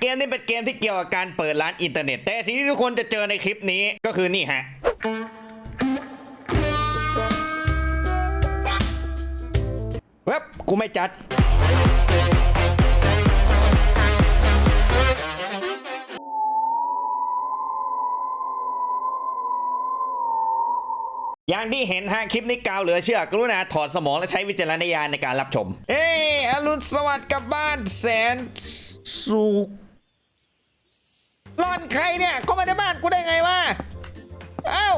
เกมนี้เป็นเกมที่เกี่ยวกับการเปิดร้านอินเทอร์เน็ต แต่สิ่งที่ทุกคนจะเจอในคลิปนี้ก็คือนี่ฮะเว็บกูไม่จัดอย่างที่เห็นฮะคลิปนี้กาวเหลือเชื่อ กรุณาถอดสมองและใช้วิจารณญาณในการรับชม เอ้อรุณสวัสดิ์กับบ้านแสน สุขรอนใครเนี่ยเข้ามาในบ้านกูได้ไงวะเอ้า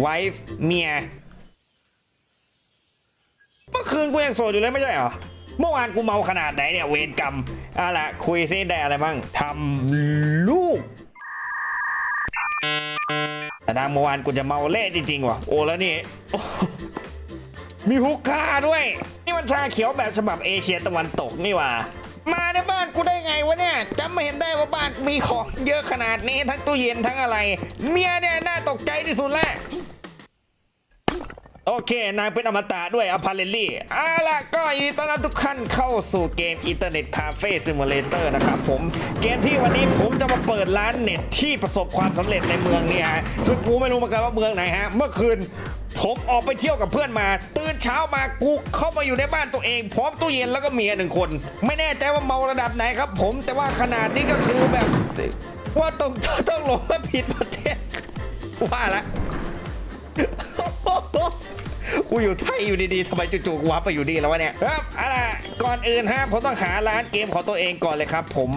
ไวฟ์เมียเมื่อคืนกูยังโสดอยู่เลยไม่ใช่เหรอเมื่อวานกูเมาขนาดไหนเนี่ยเวรกรรมอาล่ะคุยซิได้อะไรบ้างทำลูกแต่ดางเมื่อวานกูจะเมาเละจริงๆว่ะโอ้แล้วนี่มีฮุกคาด้วย นี่มันชาเขียวแบบฉบับเอเชียตะวันตกนี่ว่ะ มาในบ้านกูได้ไงวะเนี่ยจำไม่เห็นได้ว่าบ้านมีของเยอะขนาดนี้ทั้งตู้เย็นทั้งอะไร เมียเนี่ยน่าตกใจที่สุดแหละโอเคนางเป็นอมตะด้วยอพาเรลลี่เอาล่ะก็ยินดีต้อนรับทุกท่านเข้าสู่เกมอินเทอร์เน็ตคาเฟ่ซิมูเลเตอร์นะครับผม เกมที่วันนี้ผมจะมาเปิดร้านเน็ตที่ประสบความสำเร็จในเมืองเนี่ยฮะซึ่งกูไม่รู้เหมือนกันว่าเมืองไหนฮะ เมื่อคืน ผมออกไปเที่ยวกับเพื่อนมา ตื่นเช้ามากูเข้ามาอยู่ในบ้านตัวเอง พร้อมตู้เย็นแล้วก็เมียหนึ่งคน ไม่แน่ใจว่าเมาระดับไหนครับ ผมแต่ว่าขนาดนี้ก็คือแบบ ว่าต้องต้องหลงมาผิดประเทศว่าละกูอยู่ไทยอยู่ดีๆทำไมจู่ๆกูวับไปอยู่ดีแล้ววะเนี่ยครับอาล่ะก่อนอื่นฮะผมต้องหาร้านเกมของตัวเองก่อนเลยครับ ผม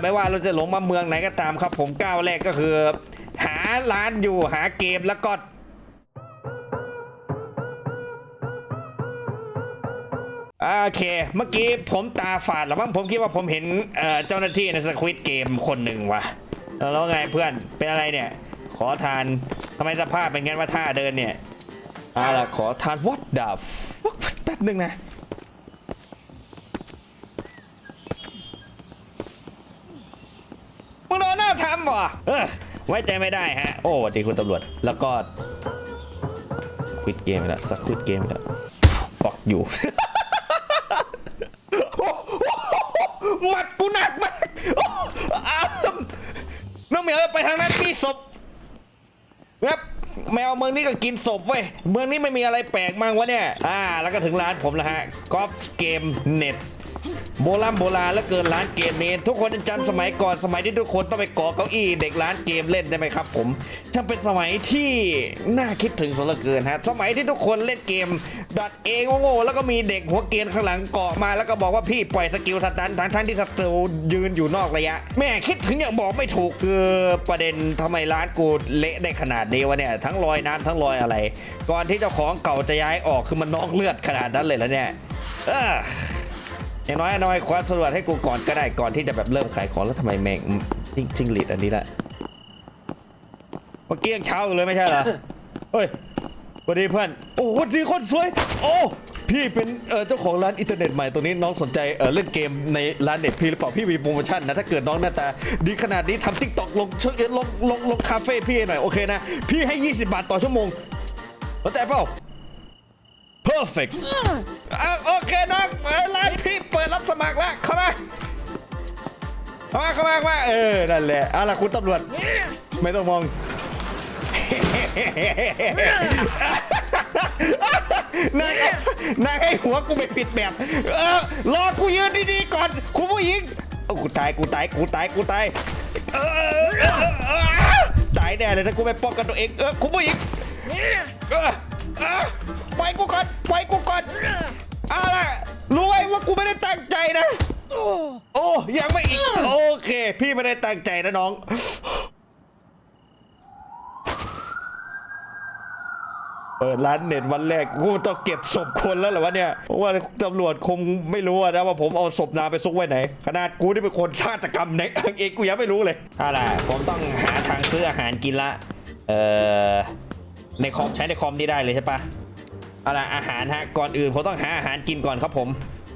ไม่ว่าเราจะหลงมาเมืองไหนก็ตามครับ ผมก้าวแรกก็คือ หาร้านอยู่หาเกมแล้วก็ โอเค เมื่อกี้ผมตาฝาดหรือมั้งผมคิดว่าผมเห็นเจ้าหน้าที่ในสควิตเกมคนหนึ่งว่ะแล้วไงเพื่อนเป็นอะไรเนี่ย ขอทานทำไมสภาพเป็นงั้นว่าท่าเดินเนี่ยเอาล่ะขอทาน what the fuck แป๊บหนึ่งนะมึงโดนหน้าทำเหรอเออไว้ใจไม่ได้ฮะ โอ้สวัสดีคุณตำรวจ แล้วก็ควิดเกมแล้วสักควิดเกมแล้วบอกอยู่ หมัดกูหนักมากโอ้อ้ามน้องเหมียวไปทางนั้นมีศพครับแมวเมืองนี้ก็กินศพเว้ย เมืองนี้ไม่มีอะไรแปลกมั้งวะเนี่ย อ่า แล้วก็ถึงร้านผมแล้วฮะกอล์ฟเกมเน็ต โบราณโบราณแล้วเกินร้านเกมนี้ทุกคนจำสมัยก่อนสมัยที่ทุกคนต้องไปก่อเก้าอี้เด็กร้านเกมเล่นได้ไหมครับ ผมช่างเป็นสมัยที่น่าคิดถึงสเหลือเกินฮะสมัยที่ทุกคนเล่นเกมดอทเองโง่ๆแล้วก็มีเด็กหัวเกรียนข้างหลังเกาะมา แล้วก็บอกว่าพี่ปล่อยสกิลสตันทั้งทั้งที่ศัตรูยืนอยู่นอกระยะ แม่คิดถึงอย่างบอกไม่ถูกคือประเด็นทำไมร้านกูเละได้ขนาดนี้วะเนี่ยทั้งรอยน้ำทั้งรอยอะไร ก่อนที่เจ้าของเก่าจะย้ายออกคือมันนอกเลือดขนาดนั้นเลยแล้วเนี่ยเอออย่างน้อยน้อยความสะดวกให้กูก่อนก็ได้ก่อนที่จะแบบเริ่มขายของแล้วทำไมแม่งจริงจริงหลีดอันนี้ละเมื่อกี้ยังเช้าอยู่เลยไม่ใช่เหรอเฮ้ยสวัสดีเพื่อนโอ้สวัสดีคนสวย โอ้พี่เป็นเออเจ้าของร้านอินเทอร์เน็ตใหม่ตรงนี้น้องสนใจเออเล่นเกมในร้านเน็ตพี่หรือเปล่าพี่มีโปรโมชั่นนะถ้าเกิดน้องหน้าตาดีขนาดนี้ทำทิกตอกลงช่วยลงลงลงคาเฟ่พี่หน่อยโอเคนะพี่ให้ 20 บาทต่อชั่วโมงเข้าใจเปล่า perfect อะโอเคน้องเออร้านพี่เปิดรับสมัครแล้วเข้ามาเข้ามาเข้ามาเข้ามาเออนั่นแหละเอาล่ะคุณตำรวจ ไม่ต้องมอง นายนายให้หัวกูไปผิดแบบ เออรอกูยืนดีๆก่อนคุณผู้หญิงเอ้ากูตายกูตายกูตายกูตายเออเออเออตายแน่เลยถ้ากูไม่ป้องกันตัวเองเออคุณผู้หญิงเออเออ ปล่อยกูก่อนปล่อยกูก่อนเอาล่ะรู้ไว้ว่ากูไม่ได้ตั้งใจนะ โอ้ยังไม่อีก โอเค พี่ไม่ได้ตั้งใจนะน้อง เปิดร้านเน็ตวันแรกกูต้องเก็บศพคนแล้วเหรอวะเนี่ยเพราะว่าตำรวจคงไม่รู้นะว่าผมเอาศพนาไปซุกไว้ไหน ขนาดกูที่เป็นคนฆาตกรรมในเองกูยังไม่รู้เลยอาล่ะผมต้องหาทางซื้ออาหารกินละ เอ่อในคอมใช้ในคอมนี่ได้เลยใช่ปะ เอาละอาหารฮะก่อนอื่นผมต้องหาอาหารกินก่อนครับผม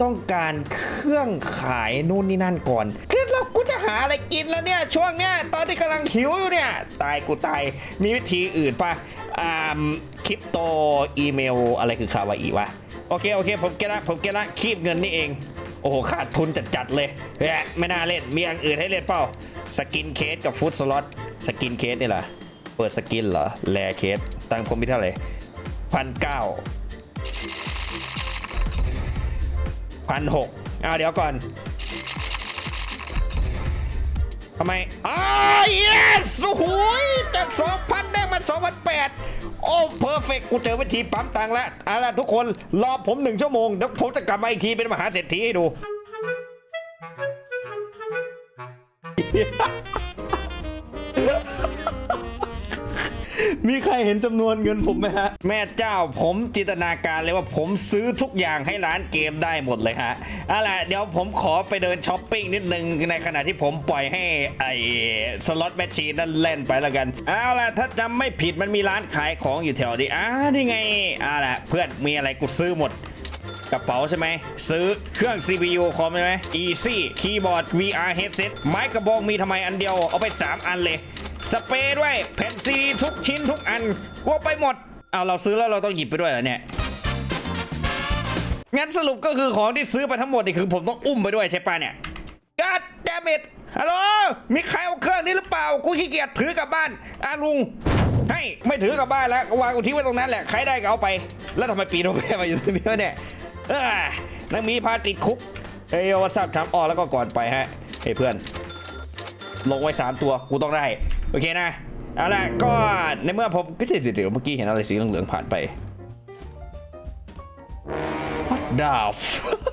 ต้องการเครื่องขายนู่นนี่นั่นก่อนเครียดแล้วกูจะหาอะไรกินแล้วเนี่ยช่วงเนี้ยตอนที่กำลังหิวอยู่เนี่ยตายกูตายมีวิธีอื่นปะอ่าคริปโตอีเมลอะไรคือคาวาอีวะโอเคโอเคผมเก็ตละผมเก็ตละคีบเงินนี่เองโอ้โหขาดทุนจัดๆเลยแหมไม่น่าเล่นมีอย่างอื่นให้เล่นเปล่าสกินเคสกับฟุตสล็อตสกินเคสนี่เหรอเปิดสกินเหรอแลเคสตังค์ผมมีเท่าไหร่พันเก้า พันหกอ้าวเดี๋ยวก่อนทำไมอ้า yes โอ้โหจากสองพันได้มาสองพันแปดโอ้เพอร์เฟกกูเจอวิธีปั๊มตังค์แล้วเอาล่ะทุกคนรอผมหนึ่งชั่วโมงเดี๋ยวผมจะกลับมาอีกทีเป็นมหาเศรษฐีให้ดู มีใครเห็นจำนวนเงินผมไหมฮะ แม่เจ้าผมจินตนาการเลยว่าผมซื้อทุกอย่างให้ร้านเกมได้หมดเลยฮะเอาล่ะเดี๋ยวผมขอไปเดินช้อปปิ้งนิดนึงในขณะที่ผมปล่อยให้ไอ้สล็อตแมชชีนนั่นเล่นไปแล้วกันเอาล่ะถ้าจำไม่ผิดมันมีร้านขายของอยู่แถวนี้อ่านี่ไงเอาล่ะเพื่อนมีอะไรกูซื้อหมดกระเป๋าใช่ไหม ซื้อเครื่อง CPU คอมใช่ไหม Easy คีย์บอร์ด VR headset ไม้กระบองมีทำไมอันเดียว เอาไป 3 อันเลย สเปรย์ด้วยแผ่นซีทุกชิ้นทุกอันกลัวไปหมดเอาเราซื้อแล้วเราต้องหยิบไปด้วยเหรอเนี่ยงั้นสรุปก็คือของที่ซื้อไปทั้งหมดนี่คือผมต้องอุ้มไปด้วยใช่ปะเนี่ย God damn it ฮัลโหล มีใครเอาเครื่องนี้หรือเปล่า กูขี้เกียจถือกลับบ้านอาลุง ให้ไม่ถือกลับบ้านแล้ววางกูทิ้งไว้ตรงนั้นแหละ ใครได้ก็เอาไป แล้วทำไมปีโนเบมาอยู่ตรงนี้วะเนี่ยเออนังมีพาติดคุกเฮ้ยวัทซับทำออแล้วก็ก่อนไปฮะ เฮ้ยเพื่อน ลงไว้สามตัว กูต้องได้ โอเคนะ เอาละก็ในเมื่อผมก็เดี๋ยวเมื่อกี้เห็นอะไรสีเหลืองๆผ่านไป What the fuck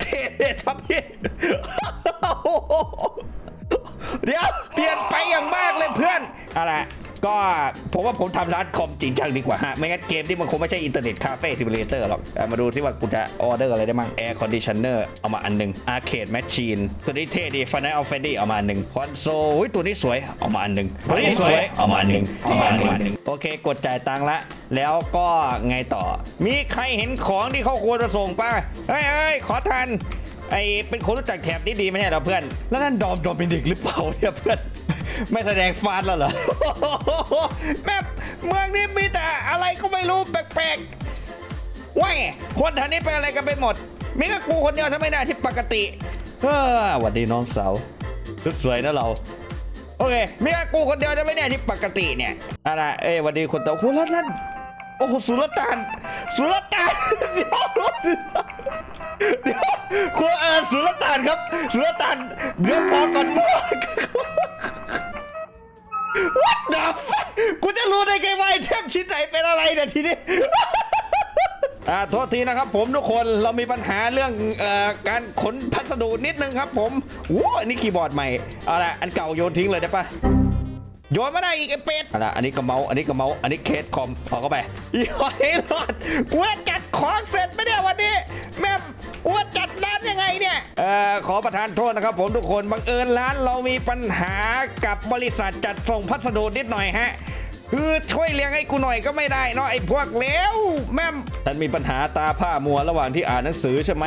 เทเทับพี่เดี๋ยวเปลี่ยนไปอย่างมากเลยเพื่อน เอาล่ะ ก็ผมว่าผมทำร้านคอมจริงจังดีกว่าฮะ ไม่งั้นเกมที่มันคงไม่ใช่อินเทอร์เน็ตคาเฟ่ซิมูเลเตอร์หรอกเอามาดูซิว่ากูจะออเดอร์อะไรได้มั่งแอร์คอนดิชเนอร์เอามาอันหนึ่งอาร์เคดแมชชีนตัวนี้เท่ดีฟันไนอัลเฟดดี้เอามาอันหนึ่งคอนโซลตัวนี้สวยเอามาอันหนึ่งตัวนี้สวยเอามาอันหนึ่งเอามาอันหนึ่งโอเคกดจ่ายตังค์ละแล้วก็ไงต่อ มีใครเห็นของที่เขาควรจะส่งป่ะเฮ้ยเฮ้ยขอทันไอเป็นคนรู้จักแถบนี้ดีไหมเนี่ยเราเพื่อน แล้วนั่นดอมโดมินิกหรือเปล่าเนี่ยเพื่อน ไม่แสดงฟาดแล้วเหรอแม่เมืองนี้มีแต่อะไรก็ไม่รู้แปลกๆว้ายคนแถวนี้เป็นอะไรกันไปหมด มีแค่กูคนเดียวทำไมได้ที่ปกติเฮ้อหวัดดีน้องสาวชุดสวยนะเรา โอเค มีแค่กูคนเดียวจะไม่แน่ที่ปกติเนี่ยอะไรเอ้ยหวันดีคนเตาโอ้แล้วนั่นโอ้โหสุลต่านสุลต่านเดี๋ยวเดี๋ยวคุณเออสุลต่านครับ สุลต่านเดี๋ยวพอก่อนพอ What the fuck กูจะรู้ได้ไงว่าไอเทมชิ้นไหนเป็นอะไรเนี่ยทีนี้ อ่าโทษทีนะครับผมทุกคนเรามีปัญหาเรื่องเอ่อการขนพัสดุนิดนึงครับผมว้อันนี้คีย์บอร์ดใหม่เอาละอันเก่าโยนทิ้งเลยได้ปะ โยนมาได้อีกไอ้เป็ดเอาละอันนี้ก็เมาส์อันนี้ก็เมาส์อันนี้เคสคอมเอาเข้าไปอีหอยรอดกูจะจัดของเสร็จไหมเนี่ยวันนี้ แม่มกูจะจัดร้านยังไงเนี่ยเอ่อขอประทานโทษนะครับ ผมทุกคนบังเอิญร้านเรามีปัญหากับบริษัทจัดส่งพัสดุนิดหน่อยฮะ คือช่วยเลี้ยงให้กูหน่อยก็ไม่ได้เนาะไอ้พวกเลวแม่มท่านมีปัญหาตาผ้ามัวระหว่างที่อ่านหนังสือใช่ไหม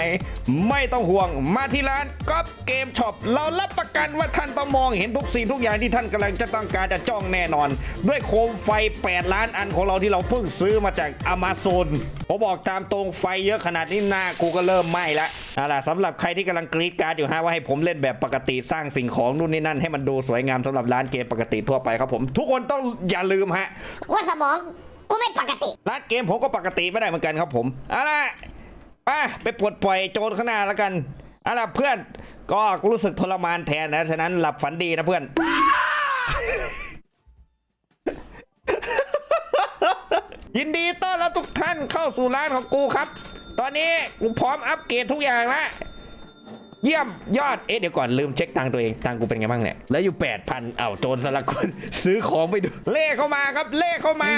ไม่ต้องห่วงมาที่ร้านก๊อปเกมช็อปเรารับประกันว่าท่านต้องมองเห็นทุกสิ่งทุกอย่างที่ท่านกำลังจะต้องการจะจ้องแน่นอน ด้วยโคมไฟ 8 ล้านอันของเราที่เราเพิ่งซื้อมาจากอ m a z o n ผมบอกตามตรงไฟเยอะขนาดนี้หน้ากูก็เริ่มไหม้ละเอาล่ะสำหรับใครที่กำลังกรีดการดอยู่ฮะว่าให้ผมเล่นแบบปกติสร้างสิ่งของนู่นนี่นั่นให้มันดูสวยงามสำหรับร้านเกมปกติทั่วไปครับผม ทุกคนต้องอย่าลืมฮะ ว่าสมองกูไม่ปกติร้านเกมผมก็ปกติไม่ได้เหมือนกันครับผมเอาล่ะไปไปปลดปล่อยโจรข้างหน้าแล้วกันเอาล่ะเพื่อนก็รู้สึกทรมานแทนนะฉะนั้นหลับฝันดีนะเพื่อนยินดีต้อนรับทุกท่านเข้าสู่ร้านของกูครับ ตอนนี้กูพร้อมอัปเกรดทุกอย่างแล้ว เยี่ยมยอดเอ๊ะเดี๋ยวก่อนลืมเช็คตังตัวเองตังกูเป็นไงบ้างเนี่ยแล้วอยู่ 8,000เอ้าโจรสลักคนซื้อของไปดูเลขเข้ามาครับเลขเข้ามา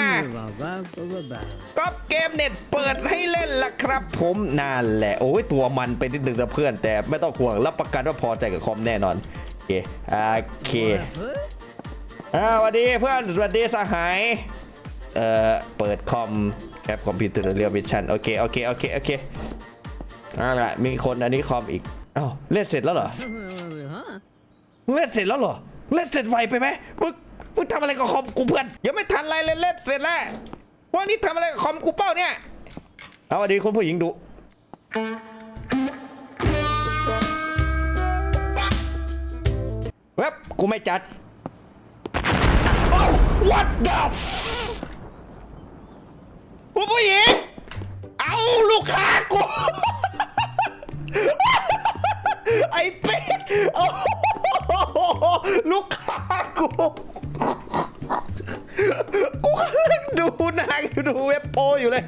ก็เกมเน็ตเปิดให้เล่นละครับ ผมนั่นแหละ โอ้ยตัวมันไปนิดนึงนะเพื่อน แต่ไม่ต้องห่วงรับประกันว่าพอใจกับคอมแน่นอนโอเคโอเคอ่าสวัสดีเพื่อนสวัสดีสหายเอ่อเปิดคอมแคปคอมพิวเตอร์เรียลวิชันโอเคโอเคโอเคโอเคอาละมีคนอันนี้คอมอีก อ้าวเล่นเสร็จแล้วเหรอมึงเล่นเสร็จแล้วเหรอเล่นเสร็จไวไปไหมมึงมึงทำอะไรกับคอมกูเพื่อนยังไม่ทันไรเลยเล่นเสร็จแล้ววันนี้ทำอะไรกับคอมกูเป้าเนี่ยเอาสวัสดีคุณผู้หญิงดูเว็บกูไม่จัดโอ้ what the f ผู้ผู้หญิง เอาลูกค้ากู ไอ้เป็ดโอ้ลูกค้ากูกูกำลังดูนากูดูเว็บโปอยู่เลย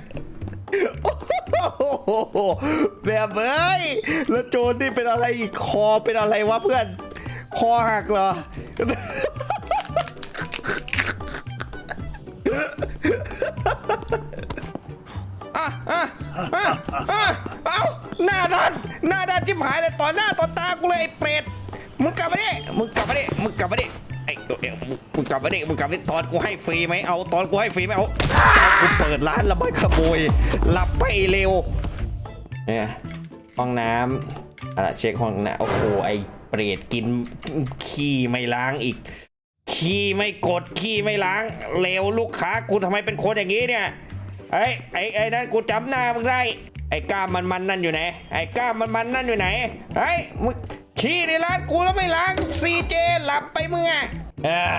โอ้แบบเอ้ยแล้วโจรนี่เป็นอะไรอีกคอเป็นอะไรวะเพื่อน คอหักเหรออะอะอะอะเอ้าหน้าด้าน หน้าด้านจิ้มหายเลยต่อหน้าต่อตากูเลยไอ้เปรตมึงกลับมาดิมึงกลับมาดิมึงกลับมาดิไอ้เดี๋ยวมึงมึงกลับมาดิมึงกลับมาดิตอนกูให้ฟรีไหมเอาตอนกูให้ฟรีไหมเอาตอนกูเปิดร้านแล้วไม่ขโมยหลับไปเร็วเนี่ยห้องน้ำอะไรเช็คห้องน้ำโอ้โหไอ้เปรตกินขี้ไม่ล้างอีกขี้ไม่กดขี้ไม่ล้างเลวลูกค้ากูทำไมเป็นคนอย่างนี้เนี่ยไอ้ไอ้ไอ้นั่นกูจำหน้ามึงได้ ไอ้ก้ามมันมันนั่นอยู่ไหน ไอ้ก้ามมันมันนั่นอยู่ไหนไอ้ยมึงขี้ในร้านกูแล้วไม่ล้างซีเจหลับไปมึงอะเอ่อ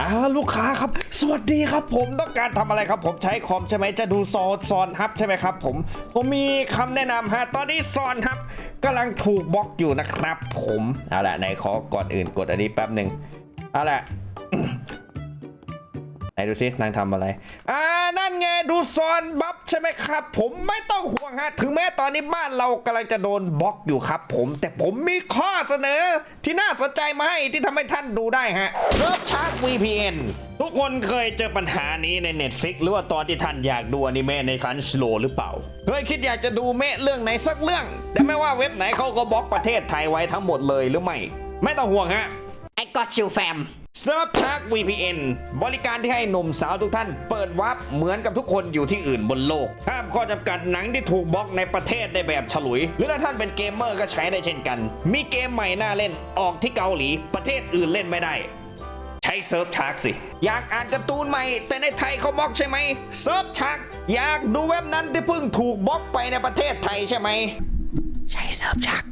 อ้าลูกค้าครับ สวัสดีครับผมต้องการทำอะไรครับผมใช้คอมใช่ไหมจะดูซอนซอนฮับใช่ไหมครับผมผมมีคำแนะนำฮะตอนนี้ซอนฮับกำลังถูกบล็อกอยู่นะครับ ผมเอาละไหนขอก่อนอื่นกดอันนี้แป๊บหนึ่งเอาละ ไหนดูสินางทำอะไร อ่า นั่นไงดูซอนบัฟใช่ไหมครับ ผมไม่ต้องห่วงฮะ ถึงแม้ตอนนี้บ้านเรากำลังจะโดนบล็อกอยู่ครับผม แต่ผมมีข้อเสนอที่น่าสนใจมาให้ที่ทำให้ท่านดูได้ฮะเซิร์ฟชาร์จ VPN ทุกคนเคยเจอปัญหานี้ใน Netflix หรือว่าตอนที่ท่านอยากดูอนิเมะในคันสโลหรือเปล่า เคยคิดอยากจะดูเมะเรื่องไหนสักเรื่อง แต่ไม่ว่าเว็บไหนเขาก็บล็อกประเทศไทยไว้ทั้งหมดเลยหรือไม่ ไม่ต้องห่วงฮะไอ้กอชิวแฟมเซิร์ฟชาร์ก VPN บริการที่ให้หนุ่มสาวทุกท่าน เปิดวับเหมือนกับทุกคนอยู่ที่อื่นบนโลก ห้ามข้อจำกัดหนังที่ถูกบล็อกในประเทศได้แบบฉลุย หรือถ้าท่านเป็นเกมเมอร์ก็ใช้ได้เช่นกัน มีเกมใหม่น่าเล่นออกที่เกาหลี ประเทศอื่นเล่นไม่ได้ ใช้เซิร์ฟชาร์กสิ อยากอ่านการ์ตูนใหม่ แต่ในไทยเขาบล็อกใช่ไหมเซิร์ฟชาร์กอยากดูเว็บนั้นที่เพิ่งถูกบล็อกไปในประเทศไทยใช่ไหมใช้เซิร์ฟชาร์ก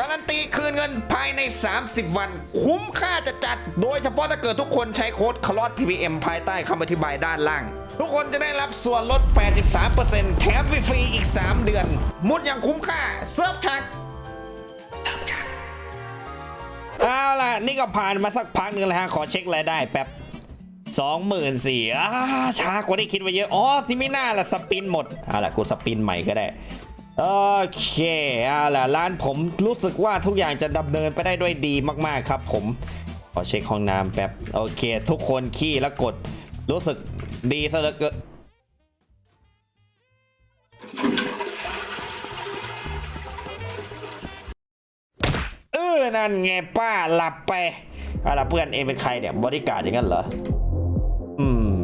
การันตีคืนเงินภายใน 30 วัน คุ้มค่าจะจัด โดยเฉพาะถ้าเกิดทุกคนใช้โค้ดคลอด PPM ภายใต้คำอธิบายด้านล่าง ทุกคนจะได้รับส่วนลด 83%แถมฟรีอีก 3 เดือน มุดอย่างคุ้มค่าเซิร์ฟชักเอาล่ะ นี่ก็ผ่านมาสักพักหนึ่งแล้วฮะ ขอเช็ครายได้แป๊บสองหมื่นสี่อ่าช้ากว่าที่คิดไว้เยอะ อ๋อที่ไม่น่าละสปินหมดเอาล่ะกูสปินใหม่ก็ได้ โอเคเอาล่ะร้านผมรู้สึกว่าทุกอย่างจะดำเนินไปได้ด้วยดีมากๆครับ ผมขอเช็คห้องน้ำแป๊บโอเค ทุกคนขี้แล้วกด รู้สึกดีซะเหลือเกินเออนั่นไงป้าหลับไปเอาล่ะเพื่อนเองเป็นใครเนี่ยบริการอย่างนั้นเหรออืม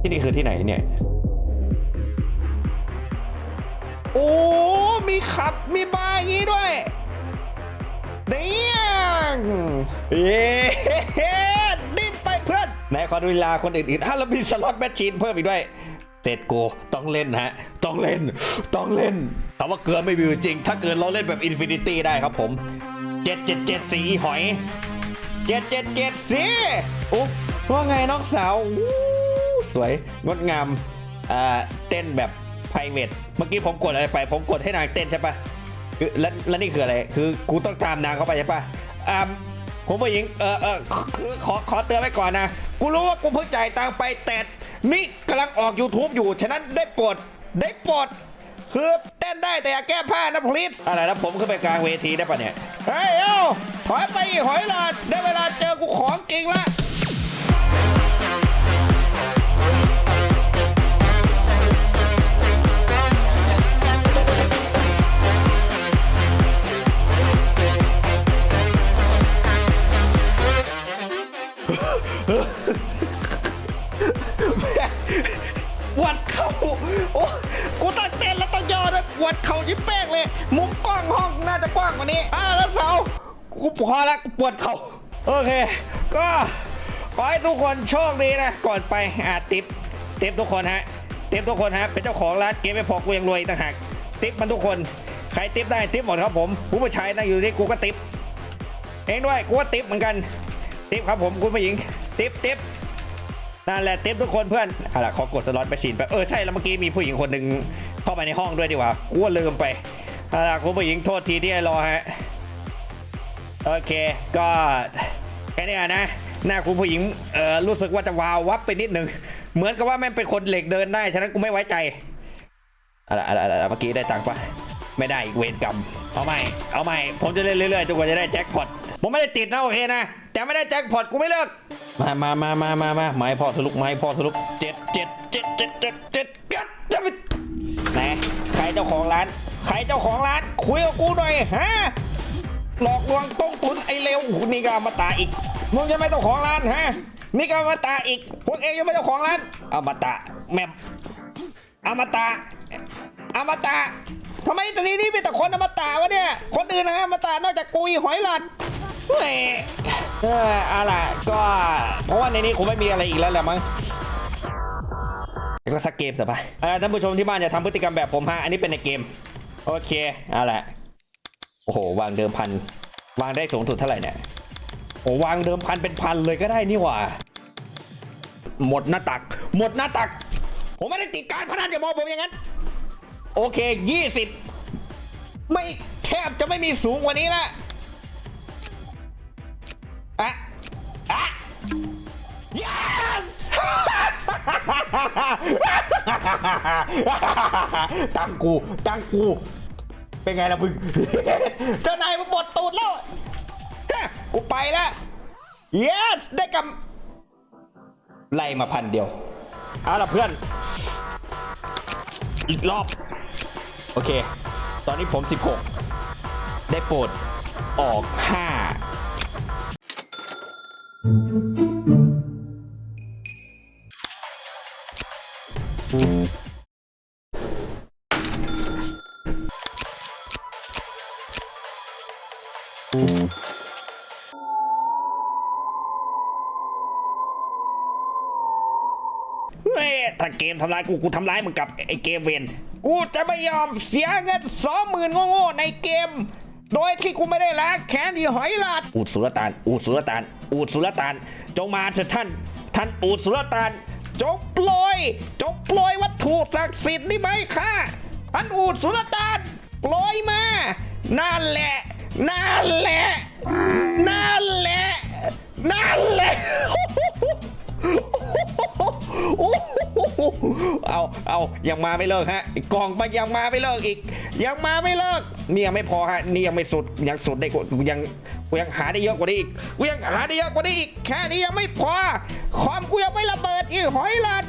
ที่นี่คือที่ไหนเนี่ย โอ้ มีขับ มีบาร์อย่างงี้ด้วยเดียงเย้ดิ้นไปเพื่อนไหนขอดูเวลาคนอื่นๆอะแล้วมีสล็อตแมชชีนเพิ่มอีกด้วยเสร็จโกต้องเล่นฮะ ต้องเล่น ต้องเล่นแต่ว่าเกลือไม่มีจริง ถ้าเกิดเราเล่นแบบอินฟินิตี้ได้ครับผม777สีหอย777สีโอ้ว่าไงน้องสาว สวยงดงามอ่าเต้นแบบ p r i v a t เมื่อกี้ผมกดอะไรไป ผมกดให้นางเต้นใช่ปะคือแล้วแล้วนี่คืออะไร คือกูต้องตามนางเข้าไปใช่ปะอ่าผมผู้หญิงเออเออคือขอขอเตือนไว้ก่อนนะ กูรู้ว่ากูเพิ่งจ่ายตังไปแต่นี่กำลังออก YouTube อยู่ ฉะนั้นได้โปรดได้โปรดคือเต้นได้แต่อย่าแก้ผ้านะพลีสอะไรนะผมขึ้นไปกลางเวทีได้ปะเนี่ย เฮ้ยเอ้าถอยไปอีกหอยหลอดได้เวลาเจอกูของจริงละ ทุกคนโชคดีนะ ก่อนไปอ่าติปติปทุกคนฮะติปทุกคนฮะเป็นเจ้าของร้านเกมไม่พอกูยังรวยต่างหากติปมันทุกคนใครติปได้ติปหมดครับผมผู้ผู้ชายนั่งอยู่นี่กูก็ติปเองด้วยกูก็ติปเหมือนกันติปครับผมคุณผู้หญิงติปติปนั่นแหละติปทุกคนเพื่อนเอาล่ะขอกดสล็อตไปชินไปเออใช่แล้วเมื่อกี้มีผู้หญิงคนหนึ่งเข้าไปในห้องด้วยดีกว่ากูลืมไปเอาล่ะคุณผู้หญิงโทษทีที่ให้รอฮะโอเคก็แค่นี้นะ หน้าคุณผู้หญิงเออรู้สึกว่าจะวาววับไปนิดนึง เหมือนกับว่าแม่งเป็นคนเหล็กเดินได้ ฉะนั้นกูไม่ไว้ใจอะไรอะไรอะไรเมื่อกี้ได้ตังค์ปะไม่ได้อีกเวรกรรม เอาใหม่ เอาใหม่ ผมจะเล่นเรื่อยๆจนกว่าจะได้แจ็คพอต ผมไม่ได้ติดนะโอเคนะ แต่ไม่ได้แจ็คพอตกูไม่เลิก มามามามามามาไม้พอทะลุไม้พอทะลุเจ็ดเจ็ดเจ็ดเจ็ดเจ็ดเจ็ดกัดจะไปไหนใครเจ้าของร้าน ใครเจ้าของร้าน คุยกับกูหน่อยฮะ หลอกลวงต้งตุนไอ้เลวนี่ก็มาตาอีก มึงจะไม่เจ้าของร้านฮะ นี่ก็อมตาอีก พวกเองยังไม่เจ้าของร้านเอามาตาแม่มอมตะอมตะทำไมตอนนี้นี่มีแต่คนอมตะวะเนี่ย คนอื่นนะอมตะนอกจากกุยหอยหลัดเฮ้ยเออเอาล่ะก็เพราะว่าในนี้คงไม่มีอะไรอีกแล้วแหละมั้งแล้วก็สักเกมสิปะท่านผู้ชมที่บ้านอย่าทำพฤติกรรมแบบผมฮะ อันนี้เป็นในเกม โอเค เอาละโอ้โห วางเดิมพัน วางได้สูงสุดเท่าไหร่เนี่ย วางเดิมพันเป็นพันเลยก็ได้นี่หว่า หมดหน้าตัก หมดหน้าตัก ผมไม่ได้ติดการพนันอย่ามองผมอย่างนั้น โอเค 20 ไม่แทบจะไม่มีสูงกว่านี้ละอะอะ yes ตั้งกู ตั้งกู เป็นไงล่ะมึง เจ้านายมึงบดตูดแล้ว กูไปแล้ว yes ได้กำไล่มาพันเดียว เอาล่ะเพื่อน อีกรอบ โอเค ตอนนี้ผม 16 ได้โปรดออก 5 ทำร้ายกูกูทำร้ายมึงกับไอ้เกมเวนกูจะไม่ยอมเสียเงินสองหมื่นโง่ๆในเกม โดยที่กูไม่ได้ล้างแค้นที่หอยลาดอูดสุลต่าน อูดสุลต่าน อูดสุลต่าน จงมาเถิดท่าน ท่านอูดสุลต่าน จงปล่อยจงปล่อยวัตถุศักดิ์สิทธิ์นี่ไหมค่ะท่านอูดสุลต่านปล่อยมา นั่นแหละ นั่นแหละ นั่นแหละ นั่นแหละ โอ้ เอาเอายังมาไม่เลิกฮะกล่องมันยังมาไม่เลิกอีก ยังมาไม่เลิกนี่ยังไม่พอฮะนี่ยังไม่สุดยังสุดได้กูยังกูยังหาได้เยอะกว่านี้อีกกูยังหาได้เยอะกว่านี้อีก แค่นี้ยังไม่พอคอมกูยังไม่ระเบิดอีกหอยลัด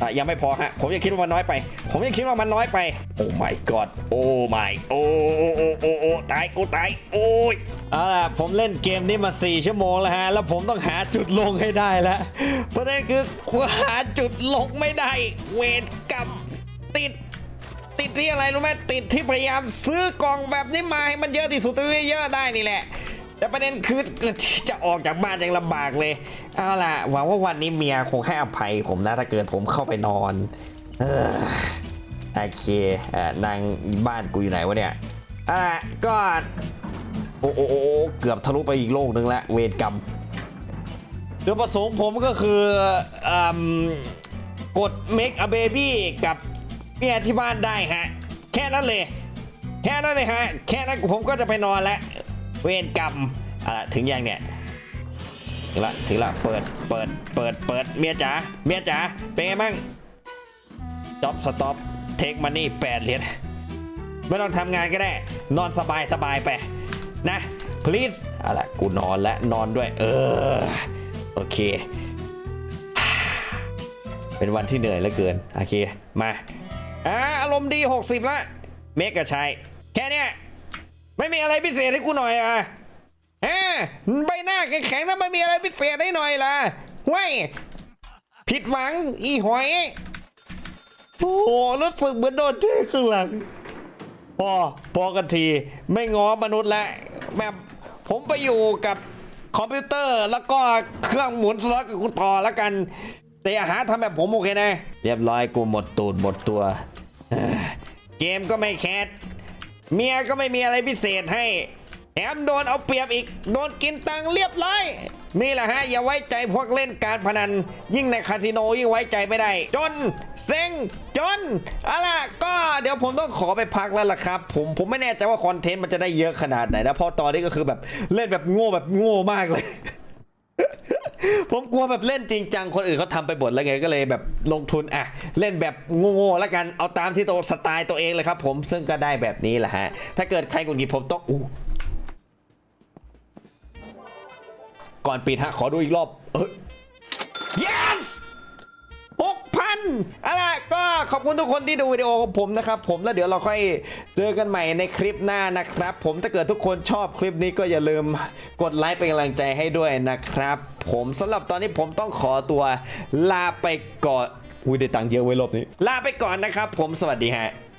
อะยังไม่พอฮะ ผมยังคิดว่ามันน้อยไป ผมยังคิดว่ามันน้อยไป โอ้ my god โอ้ my โอ้โอ้โอ้โอ้โอ้ตายกูตาย โอ้ยเอาล่ะ ผมเล่นเกมนี้มา 4 ชั่วโมงแล้วฮะ แล้วผมต้องหาจุดลงให้ได้แล้วประเด็นคือหาจุดลงไม่ได้ เวรกรรมติดติดที่อะไรรู้ไหมติดที่พยายามซื้อกล่องแบบนี้มาให้มันเยอะที่สุดที่เยอะได้นี่แหละ แต่ประเด็นคือจะออกจากบ้านยังลำบากเลย เอาล่ะหวังว่าวันนี้เมียคงให้อภัยผมนะถ้าเกิดผมเข้าไปนอนเออโอเคเออนางบ้านกูอยู่ไหนวะเนี่ยอะก็โอ้โอ้โอ้เกือบทะลุไปอีกโลกหนึ่งละเวรกรรมจุดประสงค์ผมก็คืออกด make a baby กับเมียที่บ้านได้ฮะ แค่นั้นเลย แค่นั้นเลยฮะ แค่นั้นผมก็จะไปนอนแล้ว เวรกรรมอะถึงยังเนี่ยถึงละถึงละเปิดเปิดเปิดเปิดเมียจ๋าเมียจ๋าเป็นไงบ้างจ็อบสต็อปเทคมันนี่แปดเหรียญไม่ต้องทำงานก็ได้ นอนสบายสบายไป นะ please อะไรกูนอนแล้วนอนด้วย เออ โอเค เป็นวันที่เหนื่อยเหลือเกิน โอเค มาอ่าอารมณ์ดี 60ละเมกกับชัยแค่เนี้ย ไม่มีอะไรพิเศษให้กูหน่อยอะฮะใบหน้าแข็งๆแล้วไม่มีอะไรพิเศษให้หน่อยล่ะเว้ยผิดหวังอีหอยโอ้โหรู้สึกเหมือนโดนเทข้างหลังพอพอกันทีไม่ง้อมนุษย์แล้วแบบผมไปอยู่กับคอมพิวเตอร์แล้วก็เครื่องหมุนสล็อตกับคุณต่อแล้วกัน แต่อาหาทำแบบผมโอเคนะ เรียบร้อยกูหมดตูดหมดตัวเอ้อเกมก็ไม่แคส เมียก็ไม่มีอะไรพิเศษให้แถมโดนเอาเปรียบอีก โดนกินตังเรียบร้อย นี่แหละฮะ อย่าไว้ใจพวกเล่นการพนัน ยิ่งในคาสิโนยิ่งไว้ใจไม่ได้ จน เซ็ง จนอาล่ะ ก็เดี๋ยวผมต้องขอไปพักแล้วล่ะครับ ผมผมไม่แน่ใจว่าคอนเทนต์มันจะได้เยอะขนาดไหนนะเพราะตอนนี้ก็คือแบบเล่นแบบโง่แบบโง่มากเลย ผมกลัวแบบเล่นจริงจังคนอื่นเขาทำไปหมดแล้วไงก็เลยแบบลงทุนอะเล่นแบบโง่ๆแล้วกันเอาตามที่ตัวสไตล์ตัวเองเลยครับ ผมซึ่งก็ได้แบบนี้แหละฮะถ้าเกิดใครกุนกิผมต้องอู้ก่อนปิดฮะขอดูอีกรอบเอย yes กพันอะไรก็ขอบคุณทุกคนที่ดูวิดีโอของผมนะครับ ผมแล้วเดี๋ยวเราค่อยเจอกันใหม่ในคลิปหน้านะครับ ผมถ้าเกิดทุกคนชอบคลิปนี้ก็อย่าลืมกดไลค์เป็นกำลังใจให้ด้วยนะครับ ผมสำหรับตอนนี้ผมต้องขอตัวลาไปก่อนอุ้ยได้ตังค์เยอะไว้ยรอบนี้ ลาไปก่อนนะครับ ผมสวัสดีฮะ